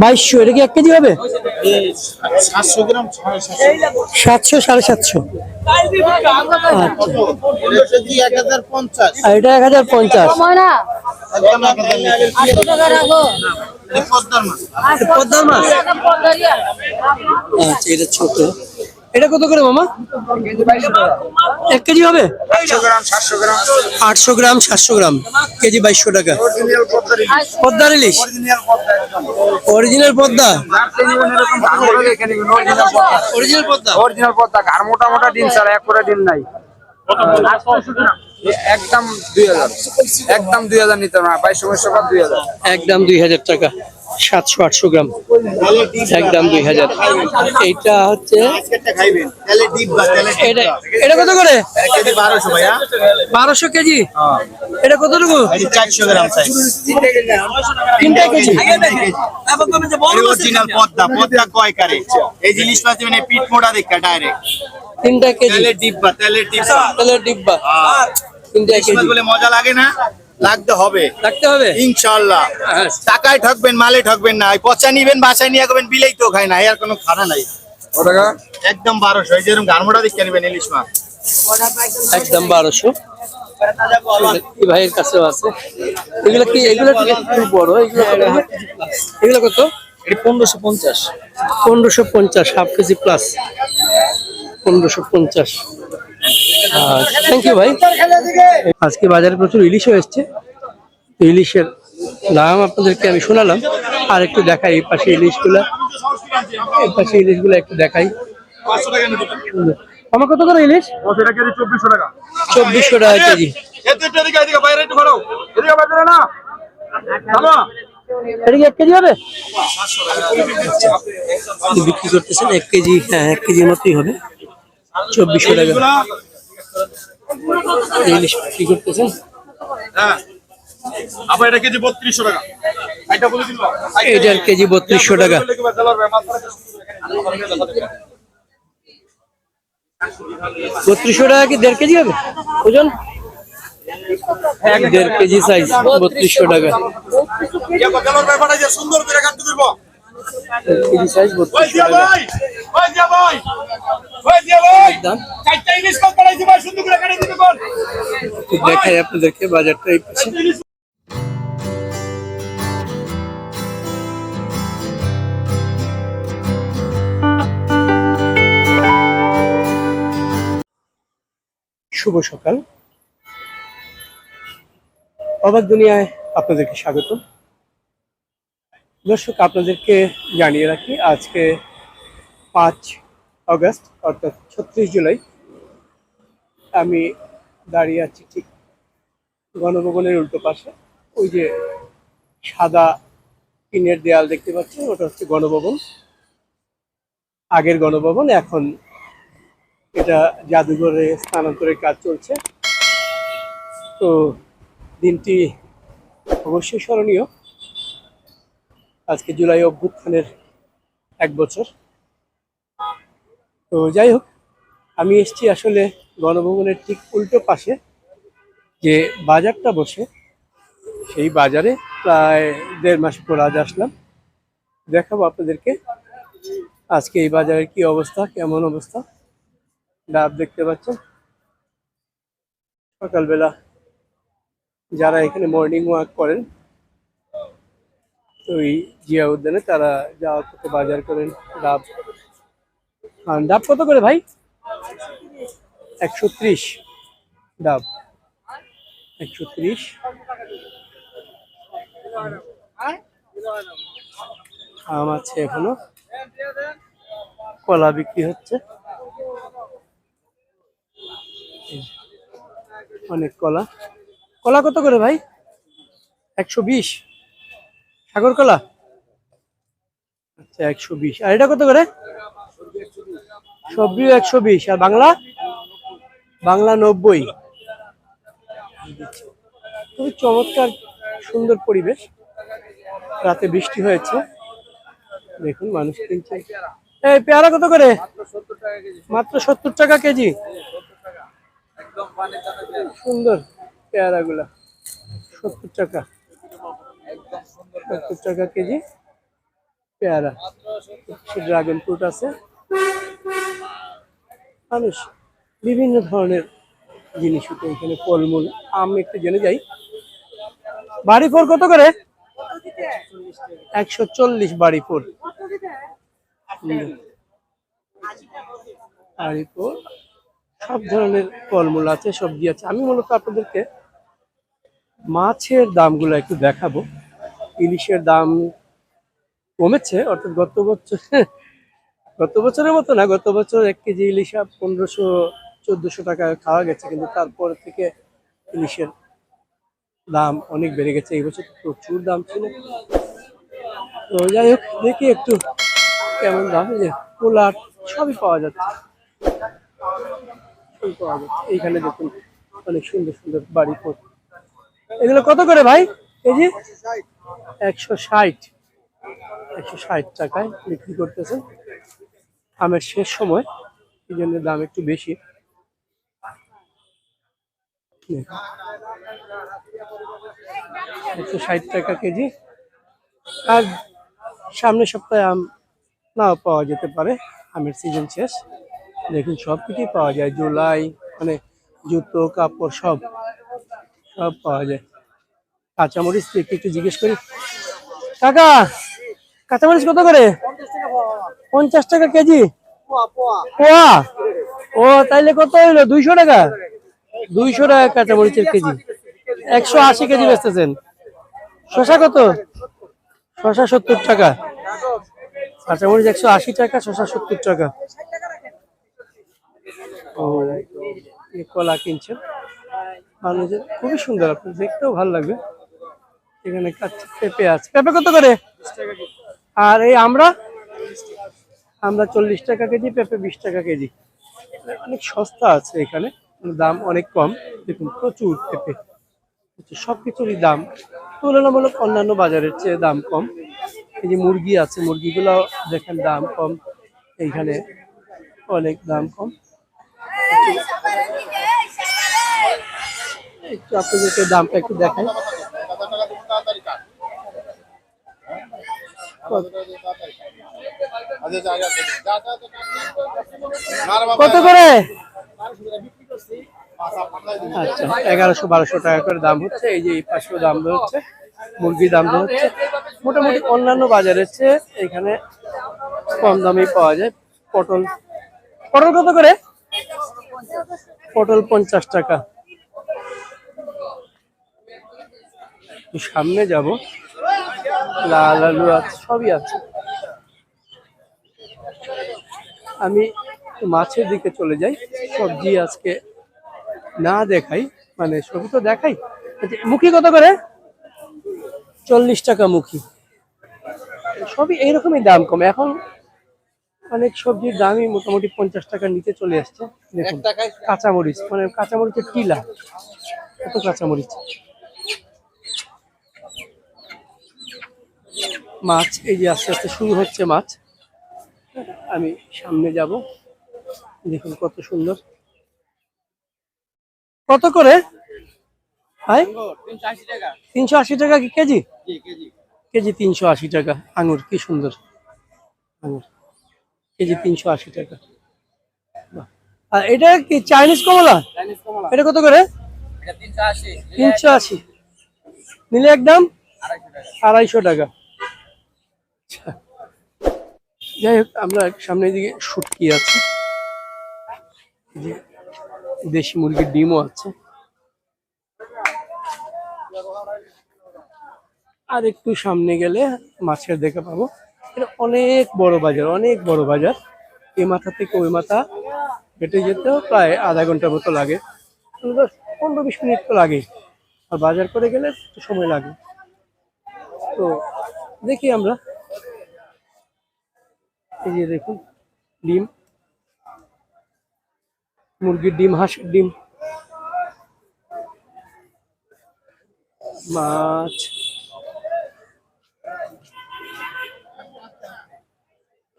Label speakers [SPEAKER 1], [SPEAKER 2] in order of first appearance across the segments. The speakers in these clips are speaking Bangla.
[SPEAKER 1] বাইশশো এটা কি এক কেজি হবে?
[SPEAKER 2] সাতশো সাড়ে
[SPEAKER 1] সাতশো। আচ্ছা। এটা এক হাজার পঞ্চাশ।
[SPEAKER 2] পদ্মার মাছ?
[SPEAKER 1] আচ্ছা এটা ছোট। এটা কত করে মামা? এক কেজি হবে?
[SPEAKER 2] আটশো গ্রাম সাতশো গ্রাম
[SPEAKER 1] কেজি বাইশশো টাকা।
[SPEAKER 2] পদ্মার ইলিশ? Original Padma?
[SPEAKER 1] Original Padma?
[SPEAKER 2] Original Padma
[SPEAKER 1] Padma
[SPEAKER 2] Padma ঘাড় মোটা মোটা ডিম ছাড়া এক করে ডিম নাই। একদম দুই হাজার। একদম দুই হাজার নিতে না বাইশ সমস্যা কর দুই হাজার।
[SPEAKER 1] একদম দুই হাজার টাকা। সাতশো আটশো গ্রাম। একদম দুই হাজার। এইটা হচ্ছে এটা কত করে?
[SPEAKER 2] বারোশো
[SPEAKER 1] কেজি? এটা কতটুকু?
[SPEAKER 2] চারশো গ্রাম
[SPEAKER 1] তিনটা কেজি।
[SPEAKER 2] অরিজিনাল পদ্মা পদ্মা কয় কারে? এই জিনিস পাচ্ছি মানে পিঠ মোটা দেখা ডাইরেক্ট
[SPEAKER 1] তিনটা কেজি।
[SPEAKER 2] তেলের ডিব্বা তেলের ডিব্বা।
[SPEAKER 1] তেলের ডিব্বা। তিনটা
[SPEAKER 2] ইলিশ
[SPEAKER 1] কেজি।
[SPEAKER 2] মাছগুলো মজা লাগে না? লাগতে হবে।
[SPEAKER 1] রাখতে হবে?
[SPEAKER 2] ইনশাআল্লাহ।
[SPEAKER 1] হ্যাঁ।
[SPEAKER 2] টাকায় ঠকবেন মালে ঠকবেন না। পচা নিবেন বাসায় নিয়ে যাবেন বিলেই তো খায় না আর কোনো খানা নাই। একদম বারোশো এই যেরকম গারমোটা দেখে নেবেন ইলিশ মাছ।
[SPEAKER 1] একদম বারোশো। ভাইয়ের কাছেও আছে। এগুলো কি এগুলো একটু বড়? এগুলো কত? এগুলো কত?
[SPEAKER 3] এটা পনেরোশো পঞ্চাশ।
[SPEAKER 1] পনেরোশো পঞ্চাশ হাফ কেজি প্লাস পনেরোশো পঞ্চাশ। থ্যাংক ইউ ভাই। আজকে বাজারে প্রচুর ইলিশও এসছে। ইলিশের দাম আপনাদেরকে আমি শোনালাম। আর একটু দেখাই এই পাশে ইলিশগুলা। এই পাশে ইলিশগুলো একটু দেখাই। আমার কত করে ইলিশ?
[SPEAKER 2] চব্বিশশো টাকা
[SPEAKER 1] চব্বিশশো টাকা কেজি এক কেজি হবে? বিক্রি করতেছেন এক কেজি হ্যাঁ এক কেজির মতোই হবে। চব্বিশশো টাকা। ইলিশ বিক্রি করতেছেন
[SPEAKER 2] আবার এটা কেজি বত্রিশশো টাকা।
[SPEAKER 1] এটার কেজি বত্রিশশো টাকা। বত্রিশশো টাকা কি দেড় কেজি হবে? ওজন? এক দেড় কেজি সাইজ বত্রিশশো টাকা।
[SPEAKER 2] সুন্দর করে কাটতে দিব।
[SPEAKER 1] সাইজ দেখাই আপনাদেরকে বাজারটা এই পাশে। শুভ সকাল। অবাক দুনিয়ায় আপনাদেরকে স্বাগত দর্শক, আপনাদেরকে জানিয়ে রাখি, আজকে পাঁচ অগস্ট অর্থাৎ ছত্রিশ জুলাই। আমি দাঁড়িয়ে আছি ঠিক গণভবনের উল্টো পাশে। ওই যে সাদা টিনের দেয়াল দেখতে পাচ্ছেন, ওটা হচ্ছে গণভবন। আগের গণভবন, এখন এটা জাদুঘরে স্থানান্তরের কাজ চলছে। তো দিনটি অবশ্যই স্মরণীয়। আজকে জুলাই অভ্যুত্থানের এক বছর। তো যাই হোক, আমি এসছি আসলে গণভবনের ঠিক উল্টো পাশে যে বাজারটা বসে, সেই বাজারে প্রায় দেড় মাস পর আজ আসলাম। দেখাবো আপনাদেরকে আজকে এই বাজারের কি অবস্থা, কেমন অবস্থা। ডাব দেখতে পাচ্ছেন। সকালবেলা যারা এখানে মর্নিং ওয়াক করেন এই জিয়া উদ্যানে তারা যাওয়ার পথে বাজার করেন। ডাব। আর ডাব কত করে ভাই? একশো ত্রিশ ডাব। একশো ত্রিশ। আম আছে এখনও। কলা বিক্রি হচ্ছে। অনেক কলা। কলা কত করে ভাই? একশো বিশ। সাগর কলা? আচ্ছা একশো বিশ। আর এটা কত করে? সবজিও একশো বিশ। আর বাংলা? বাংলা নব্বই। খুবই চমৎকার, সুন্দর পরিবেশ। রাতে বৃষ্টি হয়েছে। দেখুন, মানুষ কিনছে। এই পেয়ারা কত করে? মাত্র সত্তর টাকা কেজি। সুন্দর পেয়ারা গুলা সত্তর টাকা। সত্তর টাকা কেজি পেয়ারা। ড্রাগন ফ্রুট আছে। মানুষ বিভিন্ন ধরনের জিনিস উঠে এখানে, ফলমূল। আম একটু জেনে যাই। বাড়ি ফোর কত করে? একশো চল্লিশ বাড়ি ফোর। বাড়ি ফোর। সব ধরনের ফলমূল আছে, সবজি আছে। আমি মূলত আপনাদেরকে মাছের দামগুলো একটু দেখাবো। ইলিশের দাম কমেছে, অর্থাৎ গত বছর গত বছরের মতো না, গত বছর এক কেজি ইলিশ পনেরোশো, চোদ্দশো টাকা খাওয়া গেছে, কিন্তু তারপর থেকে ইলিশের দাম অনেক বেড়ে গেছে। এই বছর প্রচুর দাম ছিল। তো যাই হোক, দেখি একটু কেমন দাম। যে পোলার সবই পাওয়া যাচ্ছে। সবই পাওয়া যাচ্ছে। এইখানে দেখুন, অনেক সুন্দর সুন্দর বাড়ি এগুলো কত করে ভাই? কেজি একশো ষাট। একশো ষাট টাকায় বিক্রি করতেছে আমের শেষ সময় এই জন্য দাম একটু বেশি। একশো ষাট টাকা কেজি। আর সামনের সপ্তাহে আম নাও পাওয়া যেতে পারে। আমের সিজন শেষ। দেখুন সব কিছুই পাওয়া যায়। জুলাই মানে জুতো কাপড় সব। সব পাওয়া যায়। কাঁচামরিচ একটু একটু জিজ্ঞেস করি। কাকা, কাঁচামরিচ কত করে? পঞ্চাশ টাকা কেজি। পোয়া? ও, তাইলে কত হইল? দুইশো টাকা? দুইশো টাকা কাঁচামরিচের কেজি। একশো আশি কেজি বেচতেছেন। শশা কত? শশা সত্তর টাকা। কাঁচামরিচ একশো আশি টাকা শশা সত্তর টাকা। ও কলা কিনছেন। মানুষের খুবই সুন্দর আপনি দেখতেও ভালো লাগবে। এখানে পেঁপে আছে। পেঁপে কত করে? আর এই আমরা? আমরা চল্লিশ টাকা কেজি পেঁপে বিশ টাকা কেজি। অনেক সস্তা আছে এখানে দাম অনেক কম। দেখুন প্রচুর পেঁপে। সব কিছুরই দাম। তুলনামূলক অন্যান্য বাজারের চেয়ে দাম কম। এই যে মুরগি আছে মুরগিগুলো দেখেন দাম কম। এইখানে অনেক দাম কম। একটু আপনাদেরকে দামটা একটু দেখাই। কত করে? আচ্ছা এগারোশো বারোশো টাকা করে দাম হচ্ছে, এই যে এই পাঁচশো দাম হচ্ছে মুরগির দাম হচ্ছে মোটামুটি অন্যান্য বাজারের চেয়ে এখানে কম দামেই পাওয়া যায়। পটল পটল কত করে? পটল পঞ্চাশ টাকা। সামনে যাব। লাল আলু আছে সবই আছে। আমি মাছের দিকে চলে যাই সবজি আজকে না দেখাই মানে সবই তো দেখাই। আচ্ছা, মুখি কত করে? চল্লিশ টাকা মুখি। সবই এইরকমই দাম কম। এখন অনেক সবজির দামই মোটামুটি পঞ্চাশ টাকার নিচে চলে আসছে। দেখুন কাঁচামরিচ মানে কাঁচামরিচের টিলা কত কাঁচামরিচ। মাছ এই যে আস্তে আস্তে শুরু হচ্ছে মাছ। আমি সামনে যাব। দেখুন কত সুন্দর। কত করে? ভাই? তিনশো আশি টাকা কি কেজি? কেজি তিনশো আশি টাকা। আঙুর কি সুন্দর। আঙুর। কেজি তিনশো আশি টাকা। বাহ। আর এটা কি চাইনিজ কমলা? এটা কত করে? তিনশো আশি। নিলে একদম আড়াইশো টাকা। যাই হোক, আমরা সামনের দিকে শুটকি আছে। যে দেশি মুরগির ডিমও আছে। আর একটু সামনে গেলে মাছের দেখা পাবো। এটা অনেক বড় বাজার, অনেক বড় বাজার। এ মাথা থেকে ওই মাথা হেঁটে যেতেও প্রায় আধা ঘণ্টার মতো লাগে। পনেরো বিশ মিনিট তো লাগে। আর বাজার করে গেলে সময় লাগে। তো দেখি আমরা। এই যে দেখুন, ডিম। মুরগির ডিম, হাঁসের ডিম। মাছ।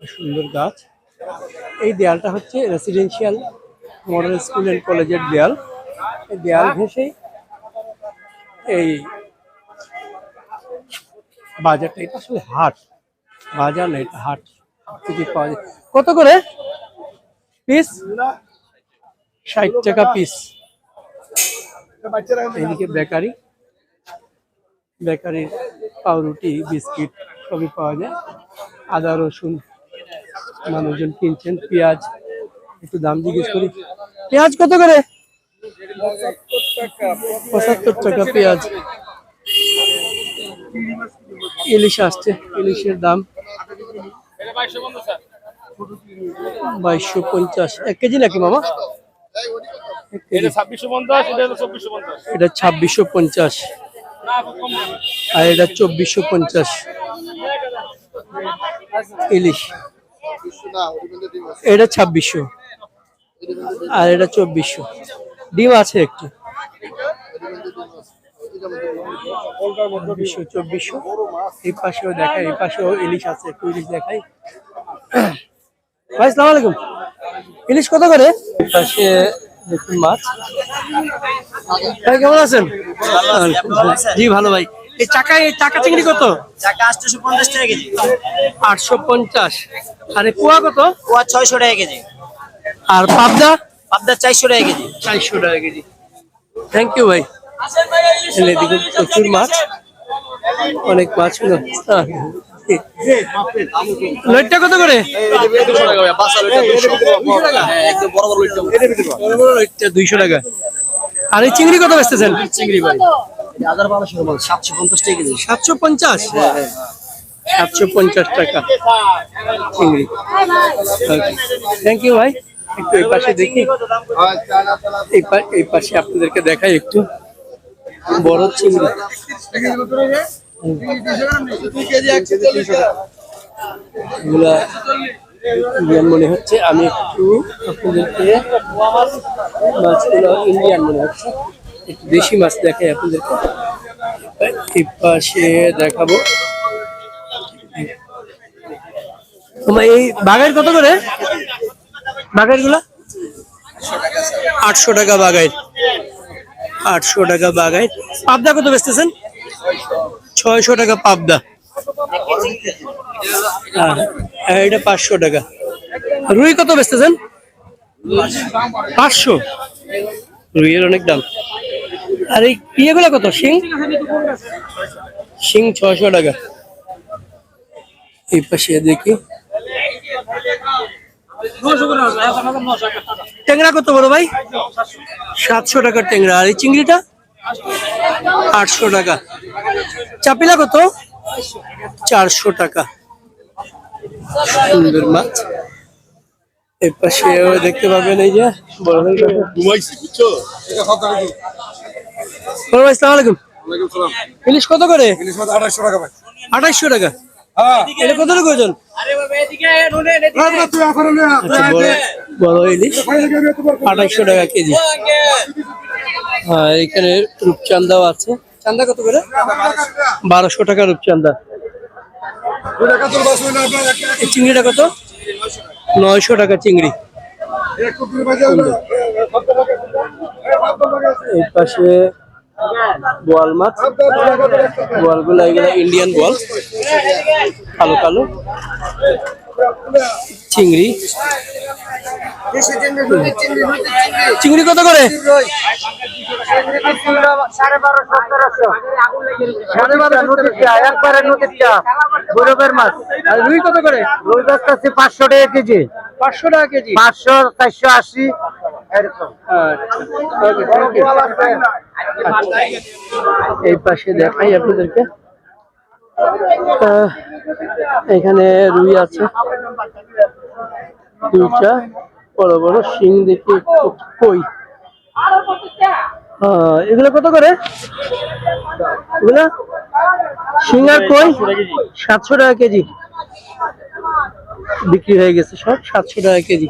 [SPEAKER 1] সুন্দর গাছ। এই দেয়ালটা হচ্ছে রেসিডেন্সিয়াল মডেল স্কুল অ্যান্ড কলেজের দেয়াল। এই দেয়াল ঘেঁষেই এই বাজারটা, এটা আসলে হাট। বাজার না, এটা হাট। সবকিছু পাওয়া যায়। কত করে? পিস ষাট টাকা পিস এদিকে বেকারি। বেকারির পাউরুটি, বিস্কিট সবই পাওয়া যায়। আদা, রসুন মানুষজন কিনছেন। পেঁয়াজ, একটু দাম জিজ্ঞেস করি। পেঁয়াজ কত করে? পঁচাত্তর টাকা পেঁয়াজ। ইলিশ আসছে। ইলিশের দাম বাইশশো পঞ্চাশ এক কেজি নাকি মামা?
[SPEAKER 3] এটা
[SPEAKER 1] ছাব্বিশশো পঞ্চাশ আর এটা চব্বিশশো পঞ্চাশ। ইলিশ। এটা ছাব্বিশশো। আর এটা চব্বিশশো। ডিম আছে একটু। চব্বিশশো। চব্বিশশো এই পাশেও দেখাই এই পাশেও ইলিশ আছে একটু ইলিশ দেখাই। ভাই সালাম আলাইকুম। ইলিশ কত করে? পাশে দেখুন মাছ। ভাই কেমন আছেন? জি ভালো ভাই। এই চাকা এই চাকা চিংড়ি কত?
[SPEAKER 4] চাকা আটশোশো পঞ্চাশ টাকা কেজি।
[SPEAKER 1] আটশো পঞ্চাশ। আর এই পোয়া কত?
[SPEAKER 4] পোয়া ছয়শো টাকা কেজি।
[SPEAKER 1] আর পাবদা?
[SPEAKER 4] পাবদা চারশো টাকা কেজি।
[SPEAKER 1] চারশো টাকা কেজি। থ্যাংক ইউ ভাই। এদিকে প্রচুর মাছ। অনেক মাছ হলো লইটটা কত করে? দুইশো টাকা। আর এই চিংড়ি কত বেচতেছেন? চিংড়ি ভাই
[SPEAKER 4] সাতশো পঞ্চাশ। টাকা
[SPEAKER 1] সাতশো পঞ্চাশ সাতশো পঞ্চাশ টাকা। চিংড়ি। থ্যাংক ইউ ভাই। একটু এই পাশে দেখি। এই পাশে আপনাদেরকে দেখাই একটু। বড় চিংড়ি। এগুলা ইন্ডিয়ান মনে হচ্ছে। আমি একটু আপনাদেরকে মাছগুলো ইন্ডিয়ান মনে হচ্ছে। একটু দেশি মাছ দেখাই আপনাদেরকে। এই পাশে দেখাবো। তোমার এই বাগাইর কত করে? বাগাইরগুলা আটশো টাকা বাগাইর আটশো টাকা বাগাইর পাবদা কত বেচতেছেন? ছয়শো টাকা পাবদা। হ্যাঁ এটা পাঁচশো টাকা। রুই কত বেচতেছেন? পাঁচশো। রুইয়ের অনেক দাম। আর এই ইয়েগুলো কত? শিং? শিং ছশো টাকা। এই পাশে দেখি। ট্যাংরা কত বড় ভাই? সাতশো টাকার ট্যাংরা। আর এই চিংড়িটা? আটশো টাকা। চাপিলা কত? চারশো টাকা। সুন্দর মাছ। এই পাশেও দেখতে পাবেন এই যে বড় ভাই বড় ভাই সালাম আলাইকুম। ইলিশ কত করে?
[SPEAKER 3] আড়াইশো টাকা ভাই।
[SPEAKER 1] আঠাইশশো টাকা। এটা কত ওজন?
[SPEAKER 3] তুই এখন
[SPEAKER 1] আচ্ছা বড় ইলিশ টাকা কেজি। হ্যাঁ এখানে রূপচান্দাও আছে। চান্দা কত করে? বারোশো টাকা রূপচান্দা এই চিংড়িটা কত? নয়শো টাকা চিংড়ি। এই পাশে বোয়াল মাছ বোয়ালগুলো এগুলো ইন্ডিয়ান বোয়াল কালো কালো চিংড়ি। চিংড়ি কত করে?
[SPEAKER 4] মাছ
[SPEAKER 1] আর রুই কত করে?
[SPEAKER 4] রুই মাছ আছে পাঁচশো টাকা কেজি।
[SPEAKER 1] পাঁচশো টাকা কেজি।
[SPEAKER 4] পাঁচশো চারশো আশি।
[SPEAKER 1] আচ্ছা ইউ এই পাশে দেখাই আপনাদেরকে। এখানে রুই আছে। দুইটা, বড় বড় শিং দেখি কই। এগুলো কত করে? এগুলো? শিং আর কই? সাতশো টাকা কেজি। বিক্রি হয়ে গেছে সব, সাতশো টাকা কেজি।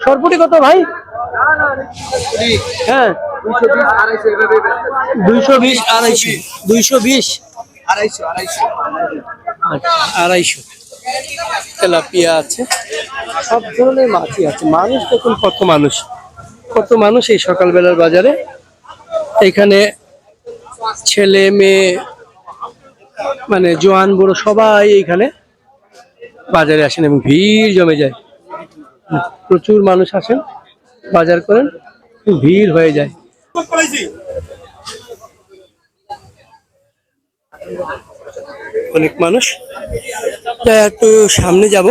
[SPEAKER 1] সরপুটি কত ভাই? হ্যাঁ। দুইশো বিশ আড়াইশো। দুইশো বিশ।
[SPEAKER 2] আড়াইশো আড়াইশো
[SPEAKER 1] আচ্ছা, আড়াইশো। তেলাপিয়া আছে। সব ধরনের মাছই আছে। মানুষ দেখুন কত মানুষ। কত মানুষ এই সকালবেলার বাজারে। এখানে ছেলে মেয়ে মানে জোয়ান বড় সবাই এখানে বাজারে আসেন এবং ভিড় জমে যায়। প্রচুর মানুষ আসেন। বাজার করেন ভিড় হয়ে যায়। অনেক মানুষ। একটু সামনে যাব।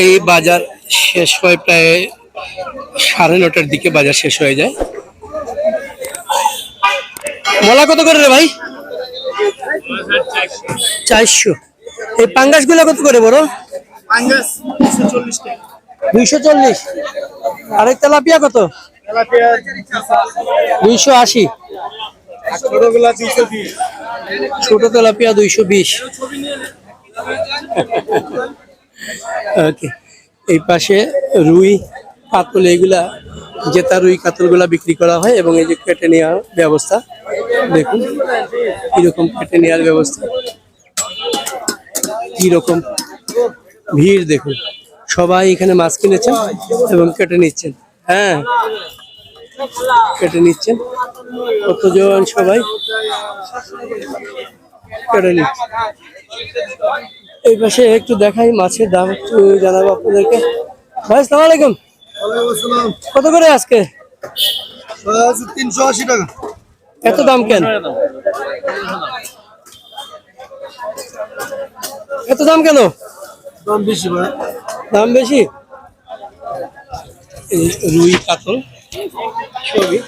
[SPEAKER 1] এই বাজার শেষ হয় প্রায় সাড়ে নটার দিকে বাজার শেষ হয়ে যায়। মলা কত করে রে ভাই? চারশো। এই পাঙ্গাসগুলা কত করে বড়? পাঙ্গাস দুইশো চল্লিশ আর এই তেলাপিয়া কত? দুইশো আশি। ছোট তেলাপিয়া দুইশো বিশ। ওকে। এই পাশে রুই কাতল এগুলা জেতা রুই কাতলগুলা বিক্রি করা হয় এবং এই যে কেটে নেওয়ার ব্যবস্থা দেখুন এরকম কেটে নেওয়ার ব্যবস্থা। কীরকম ভিড় দেখুন। সবাই এখানে মাছ কিনেছেন এবং কেটে নিচ্ছেন। হ্যাঁ কেটে নিচ্ছেন। কতজন সবাই কেটে নিচ্ছে। এই পাশে একটু দেখাই মাছের দাম একটু জানাব আপনাদেরকে। ভাই সালাম আলাইকুম। কত করে আজকে?
[SPEAKER 3] তিনশো আশি টাকা।
[SPEAKER 1] এত দাম কেন? এত দাম কেন?
[SPEAKER 3] দাম বেশি ভাই।
[SPEAKER 1] দাম বেশি? এই রুই কাতল ছবি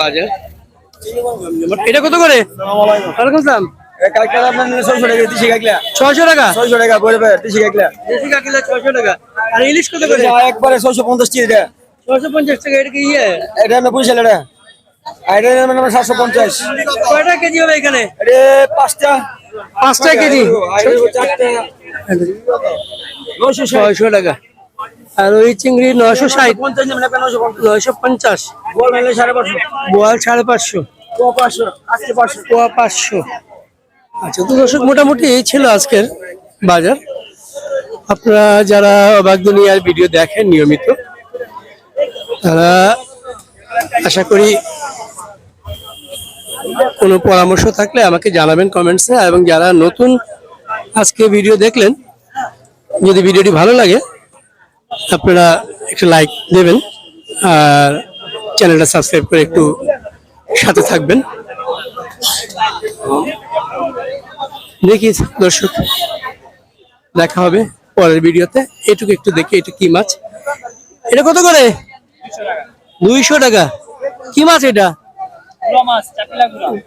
[SPEAKER 1] বাজার। এটা কত করে? ওয়ালাইকুম সালাম ছয়শো টাকা দেশি কাকিলা ছয়শো টাকা? আর ইলিশ কত করে?
[SPEAKER 4] একবারে ছয়শো পঞ্চাশ টাকা
[SPEAKER 1] ছয়শো পঞ্চাশ টাকা এটা কি ইয়ে?
[SPEAKER 4] এটা আমি বুঝছিল এটা। এটা মানে সাতশো পঞ্চাশ।
[SPEAKER 1] কয়টা কেজি হবে এখানে?
[SPEAKER 4] এটা পাঁচটা।
[SPEAKER 1] পাঁচটা কেজি? ছয়শো টাকা। আর ওই চিংড়ি নয়শো ষাট।
[SPEAKER 4] পঞ্চাশ নশো পঞ্চাশ।
[SPEAKER 1] নয়শো পঞ্চাশ।
[SPEAKER 4] সাড়ে পাঁচশো।
[SPEAKER 1] বোয়াল সাড়ে পাঁচশো।
[SPEAKER 4] পাঁচশো। আজকে পাঁচশো।
[SPEAKER 1] পোয়া পাঁচশো। আচ্ছা তো দর্শক মোটামুটি এই ছিল আজকের বাজার। আপনারা যারা অবাক দুনিয়ার ভিডিও দেখেন নিয়মিত তারা আশা করি কোনো পরামর্শ থাকলে আমাকে জানাবেন কমেন্টসে এবং যারা নতুন আজকে ভিডিও দেখলেন, যদি ভিডিওটি ভালো লাগে, আপনারা একটু লাইক দেবেন আর চ্যানেলটা সাবস্ক্রাইব করে একটু সাথে থাকবেন। দেখি দর্শক, দেখা হবে পরের ভিডিওতে এটুকু একটু দেখি এটা কি মাছ। এটা কত করে? দুইশো টাকা। কি মাছ এটা?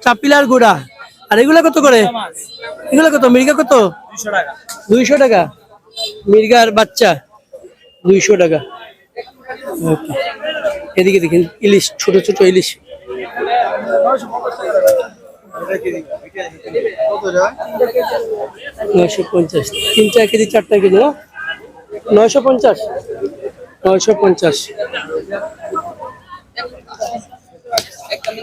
[SPEAKER 1] চাপিলার গুড়া। আর এগুলা কত করে? এগুলা কত? মির্গা কত? দুইশো টাকা। মির্গার বাচ্চা দুইশো টাকা। এদিকে দেখেন ইলিশ ছোট ছোট ইলিশ। নয়শো পঞ্চাশ। তিন চার কেজি চারটা কেজি না? নয়শো পঞ্চাশ? নয়শো পঞ্চাশ। একদম